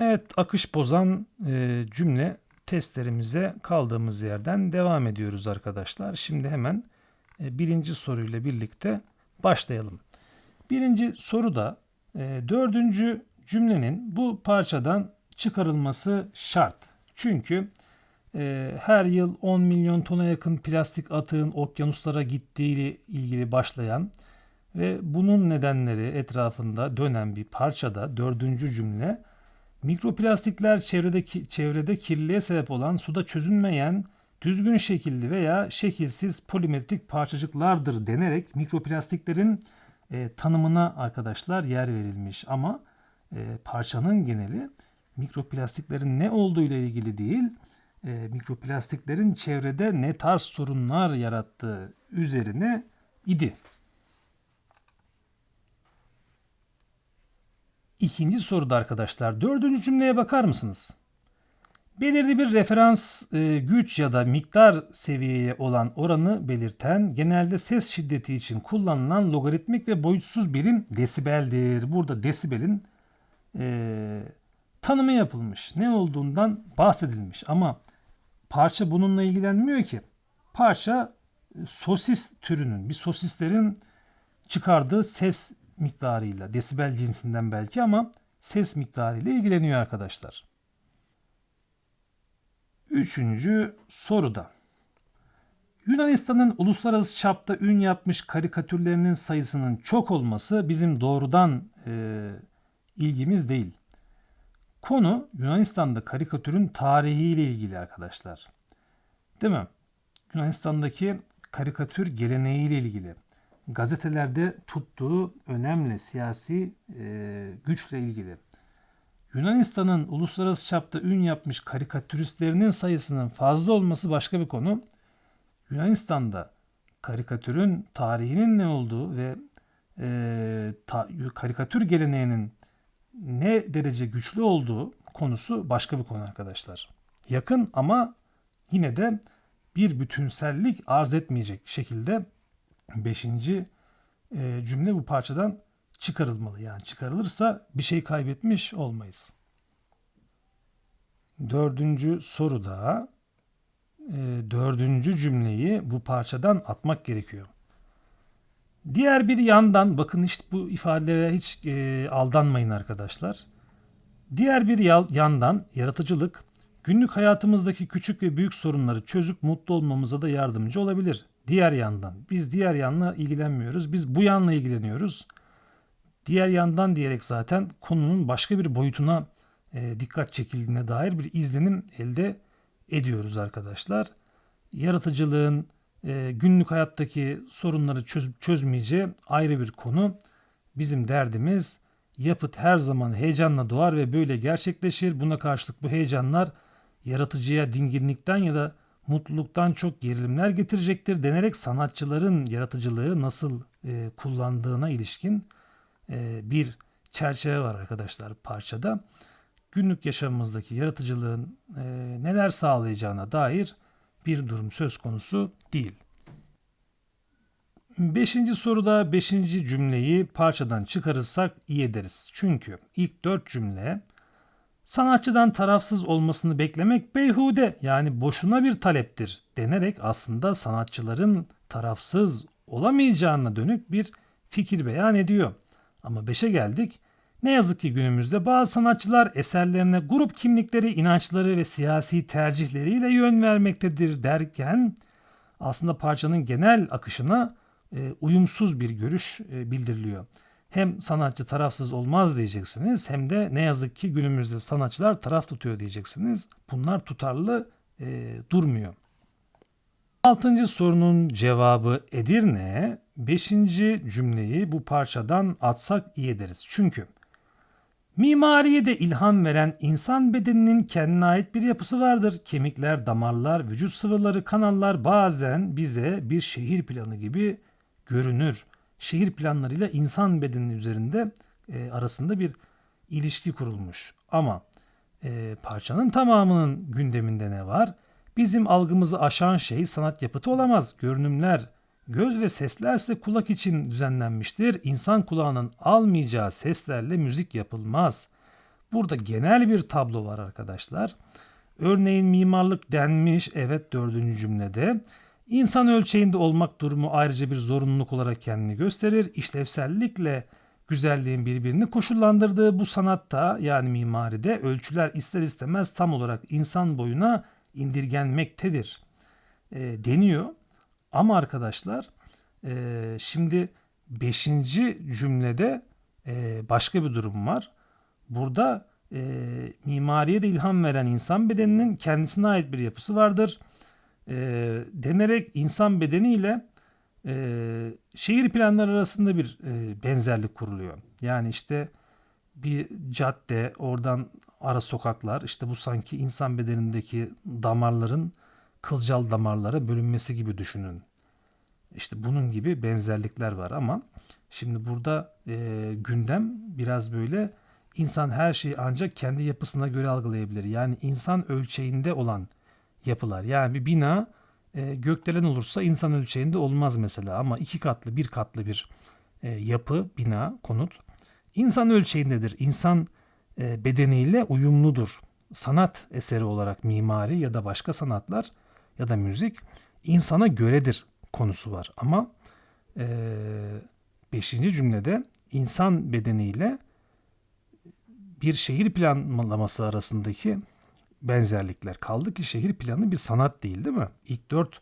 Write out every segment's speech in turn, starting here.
Evet, akış bozan e, cümle testlerimize kaldığımız yerden devam ediyoruz arkadaşlar. Şimdi hemen e, birinci soruyla birlikte başlayalım. Birinci soruda e, dördüncü cümlenin bu parçadan çıkarılması şart. Çünkü e, her yıl 10 milyon tona yakın plastik atığın okyanuslara gittiği ile ilgili başlayan ve bunun nedenleri etrafında dönen bir parçada dördüncü cümle Mikroplastikler çevredeki, çevrede kirliliğe sebep olan suda çözünmeyen düzgün şekilli veya şekilsiz polimetrik parçacıklardır denerek mikroplastiklerin e, tanımına arkadaşlar yer verilmiş. Ama e, parçanın geneli mikroplastiklerin ne olduğu ile ilgili değil, e, mikroplastiklerin çevrede ne tarz sorunlar yarattığı üzerine idi. İkinci soruda arkadaşlar dördüncü cümleye bakar mısınız? Belirli bir referans e, güç ya da miktar seviyeye olan oranı belirten genelde ses şiddeti için kullanılan logaritmik ve boyutsuz birim desibeldir. Burada desibelin e, tanımı yapılmış. Ne olduğundan bahsedilmiş ama parça bununla ilgilenmiyor ki. Parça e, sosis türünün, bir sosislerin çıkardığı ses miktarıyla, desibel cinsinden belki ama ses miktarıyla ilgileniyor arkadaşlar. Üçüncü soruda. Yunanistan'ın uluslararası çapta ün yapmış karikatürlerinin sayısının çok olması bizim doğrudan e, ilgimiz değil. Konu Yunanistan'da karikatürün tarihiyle ilgili arkadaşlar. Değil mi? Yunanistan'daki karikatür geleneğiyle ilgili gazetelerde tuttuğu önemli siyasi e, güçle ilgili. Yunanistan'ın uluslararası çapta ün yapmış karikatüristlerinin sayısının fazla olması başka bir konu. Yunanistan'da karikatürün tarihinin ne olduğu ve e, ta, karikatür geleneğinin ne derece güçlü olduğu konusu başka bir konu arkadaşlar. Yakın ama yine de bir bütünsellik arz etmeyecek şekilde Beşinci e, cümle bu parçadan çıkarılmalı. Yani çıkarılırsa bir şey kaybetmiş olmayız. Dördüncü soruda e, dördüncü cümleyi bu parçadan atmak gerekiyor. Diğer bir yandan bakın işte bu ifadelere hiç e, aldanmayın arkadaşlar. Diğer bir yandan yaratıcılık günlük hayatımızdaki küçük ve büyük sorunları çözüp mutlu olmamıza da yardımcı olabilir. Diğer yandan. Biz diğer yanla ilgilenmiyoruz. Biz bu yanla ilgileniyoruz. Diğer yandan diyerek zaten konunun başka bir boyutuna e, dikkat çekildiğine dair bir izlenim elde ediyoruz arkadaşlar. Yaratıcılığın e, günlük hayattaki sorunları çöz, çözmeyeceği ayrı bir konu. Bizim derdimiz yapıt her zaman heyecanla doğar ve böyle gerçekleşir. Buna karşılık bu heyecanlar yaratıcıya dinginlikten ya da mutluluktan çok gerilimler getirecektir denerek sanatçıların yaratıcılığı nasıl e, kullandığına ilişkin e, bir çerçeve var arkadaşlar parçada. Günlük yaşamımızdaki yaratıcılığın e, neler sağlayacağına dair bir durum söz konusu değil. Beşinci soruda beşinci cümleyi parçadan çıkarırsak iyi ederiz. Çünkü ilk dört cümle Sanatçıdan tarafsız olmasını beklemek beyhude yani boşuna bir taleptir denerek aslında sanatçıların tarafsız olamayacağına dönük bir fikir beyan ediyor. Ama 5'e geldik. Ne yazık ki günümüzde bazı sanatçılar eserlerine grup kimlikleri, inançları ve siyasi tercihleriyle yön vermektedir derken aslında parçanın genel akışına e, uyumsuz bir görüş e, bildiriliyor hem sanatçı tarafsız olmaz diyeceksiniz hem de ne yazık ki günümüzde sanatçılar taraf tutuyor diyeceksiniz. Bunlar tutarlı e, durmuyor. Altıncı sorunun cevabı Edirne. Beşinci cümleyi bu parçadan atsak iyi ederiz. Çünkü mimariye de ilham veren insan bedeninin kendine ait bir yapısı vardır. Kemikler, damarlar, vücut sıvıları, kanallar bazen bize bir şehir planı gibi görünür şehir planlarıyla insan bedeni üzerinde e, arasında bir ilişki kurulmuş. Ama e, parçanın tamamının gündeminde ne var? Bizim algımızı aşan şey sanat yapıtı olamaz. Görünümler, göz ve seslerse kulak için düzenlenmiştir. İnsan kulağının almayacağı seslerle müzik yapılmaz. Burada genel bir tablo var arkadaşlar. Örneğin mimarlık denmiş evet dördüncü cümlede. İnsan ölçeğinde olmak durumu ayrıca bir zorunluluk olarak kendini gösterir. İşlevsellikle güzelliğin birbirini koşullandırdığı bu sanatta yani mimaride ölçüler ister istemez tam olarak insan boyuna indirgenmektedir e, deniyor. Ama arkadaşlar e, şimdi beşinci cümlede e, başka bir durum var. Burada e, mimariye de ilham veren insan bedeninin kendisine ait bir yapısı vardır. E, denerek insan bedeniyle e, şehir planları arasında bir e, benzerlik kuruluyor. Yani işte bir cadde, oradan ara sokaklar, işte bu sanki insan bedenindeki damarların kılcal damarlara bölünmesi gibi düşünün. İşte bunun gibi benzerlikler var ama şimdi burada e, gündem biraz böyle insan her şeyi ancak kendi yapısına göre algılayabilir. Yani insan ölçeğinde olan yapılar. Yani bir bina e, gökdelen olursa insan ölçeğinde olmaz mesela ama iki katlı bir katlı bir e, yapı, bina, konut insan ölçeğindedir. İnsan e, bedeniyle uyumludur. Sanat eseri olarak mimari ya da başka sanatlar ya da müzik insana göredir konusu var. Ama e, beşinci cümlede insan bedeniyle bir şehir planlaması arasındaki benzerlikler kaldı ki şehir planı bir sanat değil değil mi? İlk dört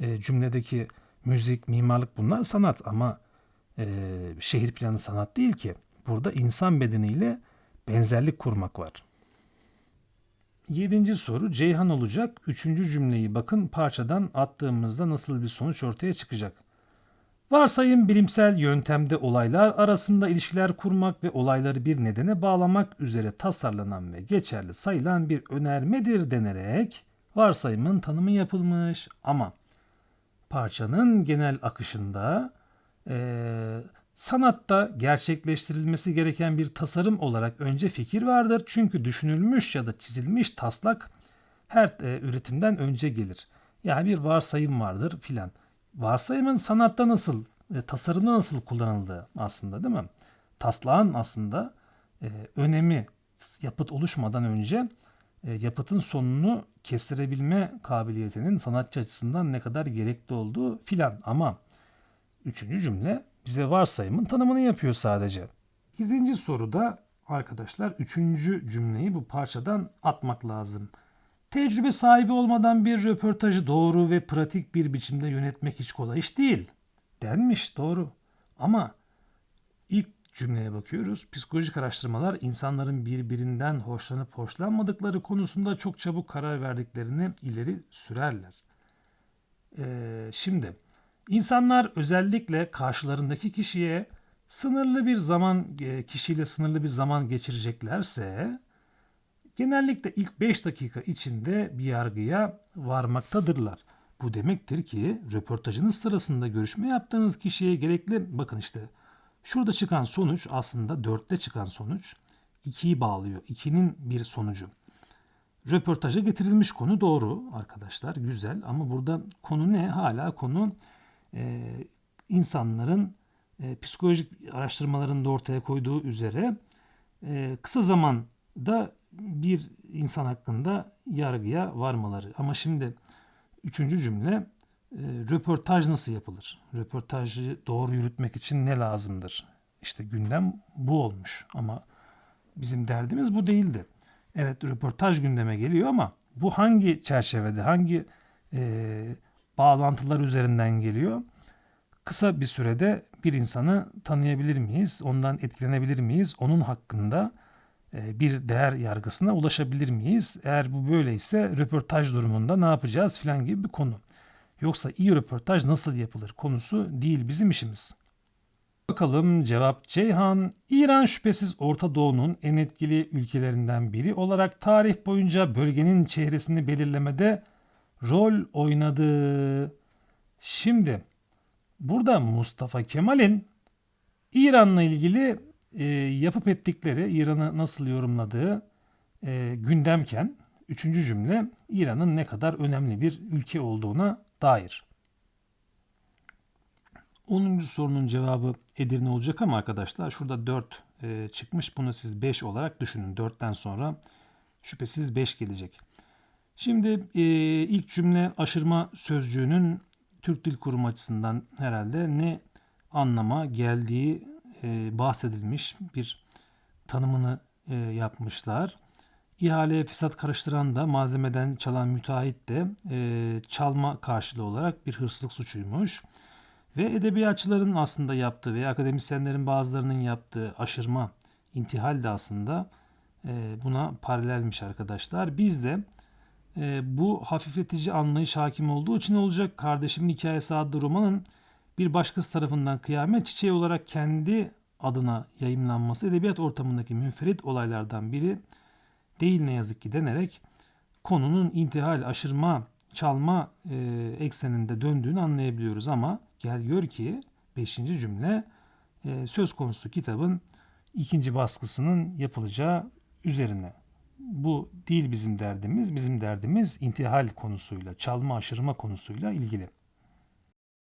e, cümledeki müzik, mimarlık bunlar sanat ama e, şehir planı sanat değil ki. Burada insan bedeniyle benzerlik kurmak var. Yedinci soru Ceyhan olacak. Üçüncü cümleyi bakın parçadan attığımızda nasıl bir sonuç ortaya çıkacak. Varsayım bilimsel yöntemde olaylar arasında ilişkiler kurmak ve olayları bir nedene bağlamak üzere tasarlanan ve geçerli sayılan bir önermedir denerek varsayımın tanımı yapılmış. Ama parçanın genel akışında e, sanatta gerçekleştirilmesi gereken bir tasarım olarak önce fikir vardır. Çünkü düşünülmüş ya da çizilmiş taslak her e, üretimden önce gelir. Yani bir varsayım vardır filan varsayımın sanatta nasıl, e, tasarımda nasıl kullanıldığı aslında değil mi? Taslağın aslında e, önemi yapıt oluşmadan önce e, yapıtın sonunu kestirebilme kabiliyetinin sanatçı açısından ne kadar gerekli olduğu filan. Ama üçüncü cümle bize varsayımın tanımını yapıyor sadece. İkinci soruda arkadaşlar üçüncü cümleyi bu parçadan atmak lazım. Tecrübe sahibi olmadan bir röportajı doğru ve pratik bir biçimde yönetmek hiç kolay iş değil. Denmiş doğru. Ama ilk cümleye bakıyoruz. Psikolojik araştırmalar insanların birbirinden hoşlanıp hoşlanmadıkları konusunda çok çabuk karar verdiklerini ileri sürerler. Ee, şimdi insanlar özellikle karşılarındaki kişiye sınırlı bir zaman e, kişiyle sınırlı bir zaman geçireceklerse genellikle ilk 5 dakika içinde bir yargıya varmaktadırlar. Bu demektir ki röportajınız sırasında görüşme yaptığınız kişiye gerekli bakın işte şurada çıkan sonuç aslında 4'te çıkan sonuç 2'yi bağlıyor. 2'nin bir sonucu. Röportaja getirilmiş konu doğru arkadaşlar güzel ama burada konu ne? Hala konu e, insanların e, psikolojik araştırmalarında ortaya koyduğu üzere e, kısa zamanda bir insan hakkında yargıya varmaları. Ama şimdi üçüncü cümle e, röportaj nasıl yapılır? Röportajı doğru yürütmek için ne lazımdır? İşte gündem bu olmuş ama bizim derdimiz bu değildi. Evet röportaj gündeme geliyor ama bu hangi çerçevede, hangi e, bağlantılar üzerinden geliyor? Kısa bir sürede bir insanı tanıyabilir miyiz? Ondan etkilenebilir miyiz? Onun hakkında bir değer yargısına ulaşabilir miyiz? Eğer bu böyleyse röportaj durumunda ne yapacağız filan gibi bir konu. Yoksa iyi röportaj nasıl yapılır konusu değil bizim işimiz. Bakalım cevap Ceyhan. İran şüphesiz Orta Doğu'nun en etkili ülkelerinden biri olarak tarih boyunca bölgenin çehresini belirlemede rol oynadı. Şimdi burada Mustafa Kemal'in İran'la ilgili e, yapıp ettikleri İran'ı nasıl yorumladığı e, gündemken üçüncü cümle İran'ın ne kadar önemli bir ülke olduğuna dair. 10. sorunun cevabı Edirne olacak ama arkadaşlar şurada 4 e, çıkmış. Bunu siz 5 olarak düşünün. 4'ten sonra şüphesiz 5 gelecek. Şimdi e, ilk cümle aşırma sözcüğünün Türk Dil Kurumu açısından herhalde ne anlama geldiği e, bahsedilmiş bir tanımını e, yapmışlar. İhaleye fesat karıştıran da malzemeden çalan müteahhit de e, çalma karşılığı olarak bir hırsızlık suçuymuş. Ve edebiyatçıların aslında yaptığı veya akademisyenlerin bazılarının yaptığı aşırma, intihal de aslında e, buna paralelmiş arkadaşlar. Biz de e, bu hafifletici anlayış hakim olduğu için olacak Kardeşimin Hikayesi adlı romanın bir başkası tarafından kıyamet çiçeği olarak kendi adına yayımlanması edebiyat ortamındaki münferit olaylardan biri değil ne yazık ki denerek konunun intihal, aşırma, çalma e, ekseninde döndüğünü anlayabiliyoruz ama gel gör ki 5. cümle e, söz konusu kitabın ikinci baskısının yapılacağı üzerine. Bu değil bizim derdimiz. Bizim derdimiz intihal konusuyla, çalma, aşırma konusuyla ilgili.